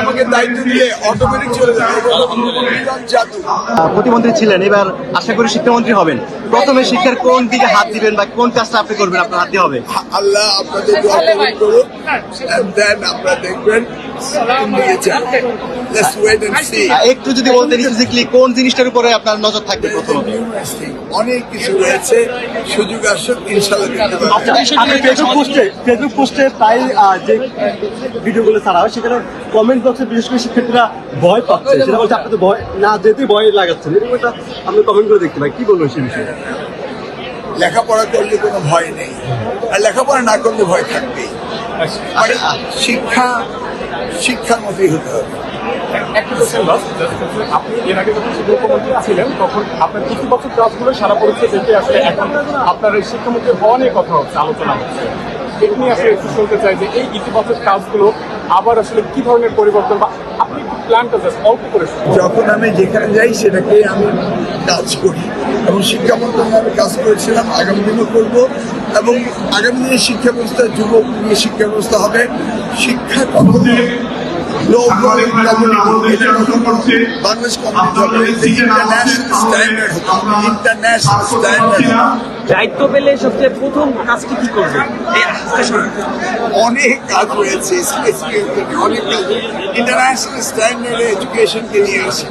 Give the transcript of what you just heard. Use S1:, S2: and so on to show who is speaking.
S1: আমাকে দায়িত্ব দিয়ে অটোমেটিক চলে যাবে।
S2: প্রতিমন্ত্রী ছিলেন এবার আশা করি শিক্ষামন্ত্রী হবেন। প্রথমে শিক্ষার কোন দিকে হাত দিবেন বা কোন কাজটা আপনি করবেন? আপনার হাতে দিয়ে হবে।
S1: আল্লাহ আপনাদের দোয়া কবুল then আপনারা দেখবেন সি
S2: একটু যদি বলতেন স্পেসিফিকলি কোন জিনিসটার উপরে আপনার নজর থাকবে প্রথমত?
S1: অনেক কিছু রয়েছে সুযোগ আসুক
S3: ফেসবুক পোস্টে ফেসবুক পোস্টে প্রায় যে ভিডিওগুলো ছাড়া হয় সেখানে কমেন্ট বক্সে বিশেষ করে শিক্ষার্থীরা ভয় পাচ্ছে। সেটা বলছে আপনাদের ভয় না যেতে ভয় লাগাচ্ছেন এরকম একটা আপনি কমেন্ট করে দেখতে পাই কি বলব সেই বিষয়ে?
S1: লেখাপড়া করলে কোনো ভয় নেই। আর লেখাপড়া না করলে ভয় থাকবেই। মানে শিক্ষা শিক্ষার মতোই হতে হবে।
S4: একটা কোশ্চেন আপনি এর আগে যখন শিক্ষামন্ত্রী ছিলেন তখন আপনার বছর কাজগুলো সারা দেখে আসলে এখন আপনার এই শিক্ষামন্ত্রী হওয়া নিয়ে কথা হচ্ছে আলোচনা হচ্ছে। এটা নিয়ে আসলে একটু শুনতে চাই যে এই ইতিবাচক কাজগুলো আবার আসলে কি ধরনের পরিবর্তন বা আপনি প্ল্যানটা জাস্ট অল্প করে
S1: যখন আমি যেখানে যাই সেটাকে আমি কাজ করি। এবং শিক্ষা মন্ত্রণালয়ে কাজ করেছিলাম আগামী দিনও করব। এবং আগামী দিনে শিক্ষা ব্যবস্থা যুবক নিয়ে শিক্ষা ব্যবস্থা হবে। শিক্ষা কখনো
S5: দায়িত্ব পেলে সবচেয়ে প্রথম কাজটি কি।
S1: অনেক কাজ রয়েছে অনেক কাজ ইন্টারন্যাশনাল স্ট্যান্ডার্ডে এডুকেশনকে নিয়ে আসি।